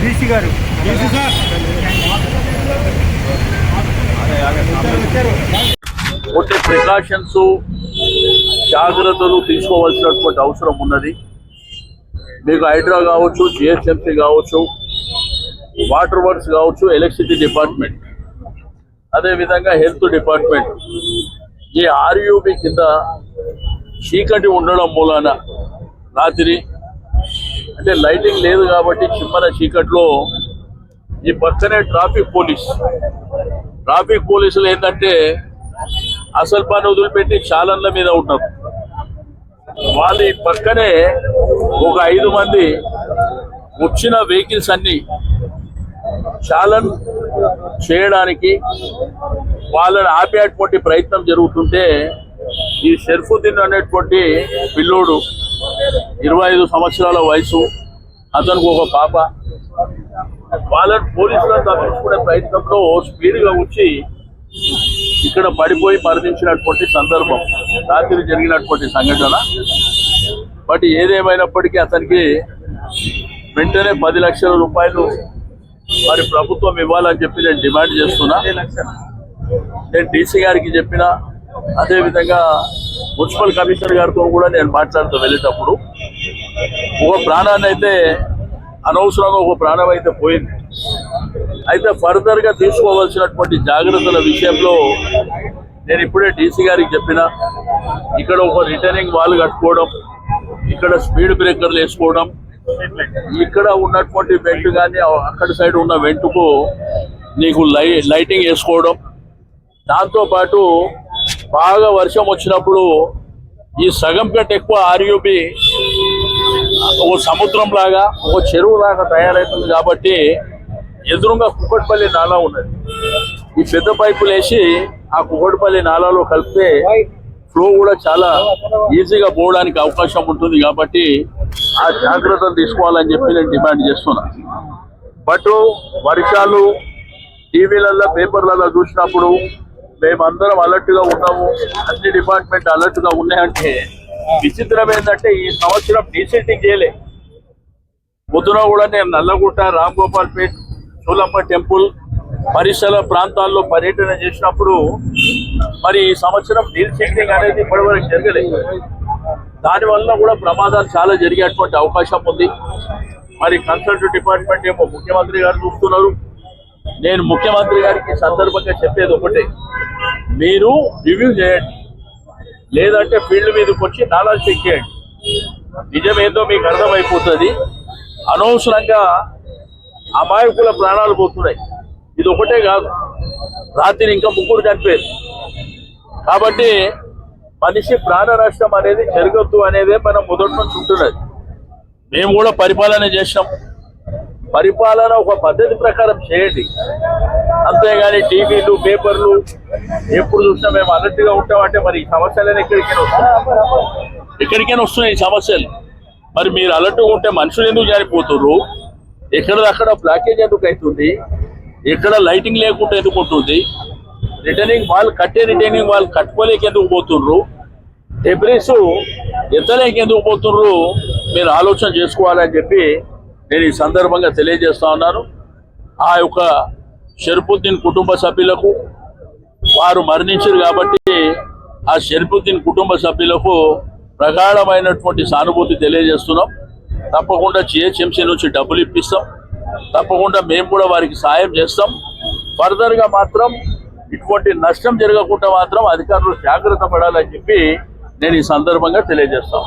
DC గారు. Sir కొన్ని precautions జాగ్రత్తలు తీసుకోవాల్సినటువంటి అవసరం ఉన్నది. మీకు హైడ్రా కావచ్చు జిహెచ్ఎంసీ కావచ్చు వాటర్ వర్క్స్ కావచ్చు ఎలక్ట్రిసిటీ డిపార్ట్మెంట్. అదేవిధంగా హెల్త్ డిపార్ట్మెంట్. ఈ ఆర్యూబి కింద చీకటి ఉండడం మూలాన రాత్రి అంటే లైటింగ్ లేదు కాబట్టి చిమ్మన చీకట్లో ఈ పక్కనే ట్రాఫిక్ పోలీస్. ట్రాఫిక్ పోలీసులు ఏంటంటే అసలు పని వదిలిపెట్టి చాలన్ల మీద ఉంటారు వాళ్ళ ఈ పక్కనే ఒక ఐదు మంది వచ్చిన వెహికల్స్ అన్ని ఛాలెంజ్ చేయడానికి వాళ్ళని ఆపేటువంటి ప్రయత్నం జరుగుతుంటే ఈ షెర్ఫుద్దీన్ అనేటువంటి పిల్లోడు ఇరవై ఐదు సంవత్సరాల వయసు అతనికి ఒక పాప. వాళ్ళని పోలీసులను తప్పించుకునే ప్రయత్నంలో స్పీడ్గా వచ్చి ఇక్కడ పడిపోయి మరణించినటువంటి సందర్భం రాత్రి జరిగినటువంటి సంఘటన. బట్ ఏదేమైనప్పటికీ అతనికి వెంటనే పది లక్షల రూపాయలు మరి ప్రభుత్వం ఇవ్వాలని చెప్పి నేను డిమాండ్ చేస్తున్నా. నేను డీసీ గారికి చెప్పిన అదేవిధంగా మున్సిపల్ కమిషనర్ గారితో కూడా నేను మాట్లాడుతూ వెళ్ళేటప్పుడు ఒక ప్రాణాన్ని అయితే అనవసరంగా ఒక ప్రాణం అయితే పోయింది. అయితే ఫర్దర్గా తీసుకోవాల్సినటువంటి జాగ్రత్తల విషయంలో నేను ఇప్పుడే డీసీ గారికి చెప్పిన ఇక్కడ ఒక రిటర్నింగ్ వాల్ కట్టుకోవడం ఇక్కడ స్పీడ్ బ్రేకర్లు వేసుకోవడం ఇక్కడ ఉన్నటువంటి వెంట్ కానీ అక్కడ సైడ్ ఉన్న వెంటుకు నీకు లై లైటింగ్ వేసుకోవడం. దాంతో పాటు బాగా వర్షం వచ్చినప్పుడు ఈ సగం కంటే ఎక్కువ ఆర్యూబి ఒక సముద్రం లాగా ఒక చెరువు లాగా తయారవుతుంది కాబట్టి ఎదురుగా కుక్కటిపల్లి నాలా ఉన్నది. ఈ పెద్ద పైపులు వేసి ఆ కుక్కటిపల్లి నాలాలో కలిపితే ఫ్లో కూడా చాలా ఈజీగా పోవడానికి అవకాశం ఉంటుంది కాబట్టి ఆ జాగ్రత్తలు తీసుకోవాలని చెప్పి నేను డిమాండ్ చేస్తున్నా. బట్ వర్షాలు టీవీలలో పేపర్లలో చూసినప్పుడు మేమందరం అలర్ట్గా ఉన్నాము. అన్ని డిపార్ట్మెంట్ అలర్ట్గా ఉన్నాయంటే విచిత్రం ఏంటంటే ఈ సంవత్సరం డీసెంటింగ్ చేయలే. పొద్దున కూడా నేను నల్లగుట్ట రామ్ గోపాల్ పేట్ చూలమ్మ టెంపుల్ పరిసర ప్రాంతాల్లో పర్యటన చేసినప్పుడు మరి ఈ సంవత్సరం డీసెంటింగ్ అనేది ఇప్పటివరకు జరగలేదు. దానివల్ల కూడా ప్రమాదాలు చాలా జరిగేటువంటి అవకాశం ఉంది. మరి కన్సల్ట్ డిపార్ట్మెంట్ ఏమో ముఖ్యమంత్రి గారు చూస్తున్నారు. నేను ముఖ్యమంత్రి గారికి సందర్భంగా చెప్పేది ఒకటే. మీరు రివ్యూ చేయండి. లేదంటే ఫీల్డ్ మీదకి వచ్చి నాలెడ్జ్ చెక్ చేయండి. నిజమేదో మీకు అర్థమైపోతుంది. అనవసరంగా అమాయకుల ప్రాణాలు పోతున్నాయి. ఇది ఒకటే కాదు. రాత్రి ఇంకా ముగ్గురు చనిపోయారు. కాబట్టి మనిషి ప్రాణ నష్టం అనేది జరగద్దు అనేదే మనం మొదటి నుంచి ఉంటున్నది. మేము కూడా పరిపాలన చేసినాం. పరిపాలన ఒక పద్ధతి ప్రకారం చేయండి. అంతేగాని టీవీలు పేపర్లు ఎప్పుడు చూసినా మేము అలర్ట్ ఉంటామంటే మరి ఈ సమస్యలను ఎక్కడికైనా వస్తున్నాయి. ఎక్కడికైనా వస్తున్నాయి ఈ సమస్యలు. మరి మీరు అలర్ట్గా ఉంటే మనుషులు ఎందుకు జారిపోతున్నారు ఎక్కడ అక్కడ బ్లాకేజ్ ఎందుకు అవుతుంది ఎక్కడ లైటింగ్ లేకుండా ఎందుకు ఉంటుంది? రిటర్నింగ్ వాల్ కట్టే రిటర్నింగ్ వాల్ కట్టుకోలేక ఎందుకు పోతుర్రు? డెబ్రిస్ ఎత్తలేక ఎందుకు పోతుర్రు? మీరు ఆలోచన చేసుకోవాలని చెప్పి నేను ఈ సందర్భంగా తెలియజేస్తా ఉన్నాను. ఆ యొక్క షర్ఫుద్దీన్ కుటుంబ సభ్యులకు వారు మరణించారు కాబట్టి ఆ షర్ఫుద్దీన్ కుటుంబ సభ్యులకు ప్రగాఢమైనటువంటి సానుభూతి తెలియజేస్తున్నాం. తప్పకుండా జిహెచ్ఎంసీ నుంచి డబ్బులు ఇప్పిస్తాం. తప్పకుండా మేము కూడా వారికి సాయం చేస్తాం. ఫర్దర్గా మాత్రం ఇటువంటి నష్టం జరగకుండా మాత్రం అధికారులు జాగ్రత్త పడాలని చెప్పి నేను ఈ సందర్భంగా తెలియజేస్తాం